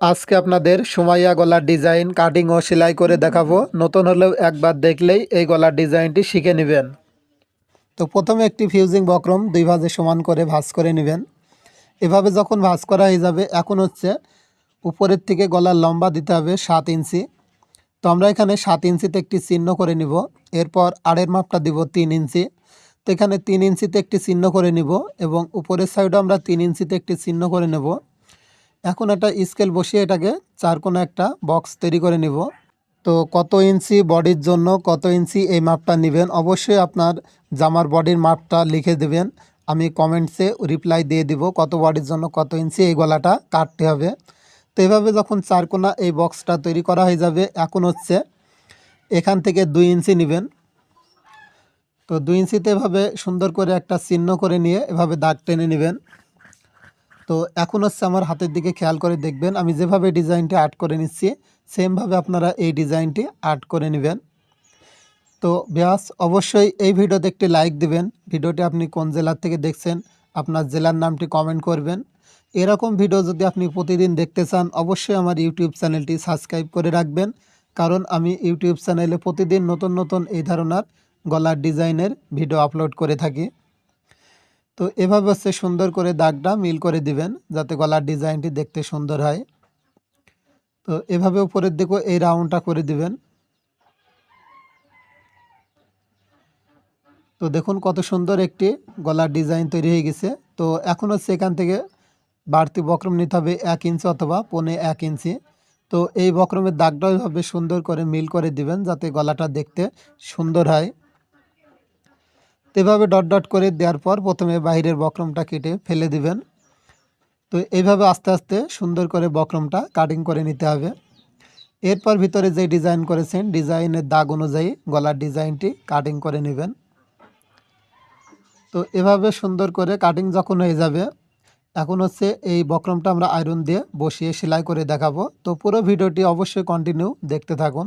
আজকে আপনাদের সুমাইয়া গলার ডিজাইন, কাটিং ও সেলাই করে দেখাবো। নতুন হলেও একবার দেখলেই এই গলার ডিজাইনটি শিখে নেবেন। তো প্রথমে একটি ফিউজিং বক্রম দুই ভাজে সমান করে ভাঁজ করে নেবেন। এভাবে যখন ভাঁজ করা হয়ে যাবে, এখন হচ্ছে উপরের থেকে গলার লম্বা দিতে হবে সাত ইঞ্চি। তো আমরা এখানে সাত ইঞ্চিতে একটি চিহ্ন করে নিব। এরপর আড়ের মাপটা দিব তিন ইঞ্চি। তো এখানে তিন ইঞ্চিতে একটি চিহ্ন করে নিব এবং উপরের সাইডে আমরা তিন ইঞ্চিতে একটি চিহ্ন করে নেব। এখন একটা স্কেল বসিয়ে এটাকে চার কোনো একটা বক্স তৈরি করে নিব। তো কত ইঞ্চি বডির জন্য কত ইঞ্চি এই মাপটা নেবেন? অবশ্যই আপনার জামার বডির মাপটা লিখে দেবেন। আমি কমেন্টসে রিপ্লাই দিয়ে দিব কত বডির জন্য কত ইঞ্চি এই গলাটা কাটতে হবে। তো এভাবে যখন চারকোনা এই বক্সটা তৈরি করা হয়ে যাবে, এখন হচ্ছে এখান থেকে দুই ইঞ্চি নেবেন। তো দুই ইঞ্চিতে এভাবে সুন্দর করে একটা চিহ্ন করে নিয়ে এভাবে দাগ টেনে নেবেন। তো এখন হচ্ছে আমার হাতের দিকে খেয়াল করে দেখবেন, আমি যেভাবে ডিজাইনটি আর্ট করে নিচ্ছি, সেমভাবে আপনারা এই ডিজাইনটি আর্ট করে নেবেন। তো ব্যাস, অবশ্যই এই ভিডিওতে একটি লাইক দিবেন। ভিডিওটি আপনি কোন জেলার থেকে দেখছেন, আপনার জেলার নামটি কমেন্ট করবেন। এরকম ভিডিও যদি আপনি প্রতিদিন দেখতে চান, অবশ্যই আমার ইউটিউব চ্যানেলটি সাবস্ক্রাইব করে রাখবেন। কারণ আমি ইউটিউব চ্যানেলে প্রতিদিন নতুন নতুন এই ধরনের গলার ডিজাইনের ভিডিও আপলোড করে থাকি। তো এভাবে হচ্ছে সুন্দর করে দাগটা মিল করে দিবেন, যাতে গলার ডিজাইনটি দেখতে সুন্দর হয়। তো এভাবে উপরের দিকে এই রাউন্ডটা করে দিবেন। তো দেখুন কত সুন্দর একটি গলার ডিজাইন তৈরি হয়ে গেছে। তো এখন হচ্ছে এখান থেকে বাড়তি বক্রম নিতে হবে এক ইঞ্চি অথবা পনে এক ইঞ্চি। তো এই বক্রমের দাগটা ওইভাবে সুন্দর করে মিল করে দিবেন, যাতে গলাটা দেখতে সুন্দর হয়। এভাবে ডট ডট করে দেওয়ার পর প্রথমে বাইরের বক্রমটা কেটে ফেলে দিবেন। তো এইভাবে আস্তে আস্তে সুন্দর করে বক্রমটা কাটিং করে নিতে হবে। এরপর ভিতরে যে ডিজাইন করেছেন ডিজাইনের দাগ অনুযায়ী গলার ডিজাইনটি কাটিং করে নেবেন। তো এভাবে সুন্দর করে কাটিং যখন হয়ে যাবে, এখন হচ্ছে এই বক্রমটা আমরা আয়রন দিয়ে বসিয়ে সেলাই করে দেখাবো। তো পুরো ভিডিওটি অবশ্যই কন্টিনিউ দেখতে থাকুন।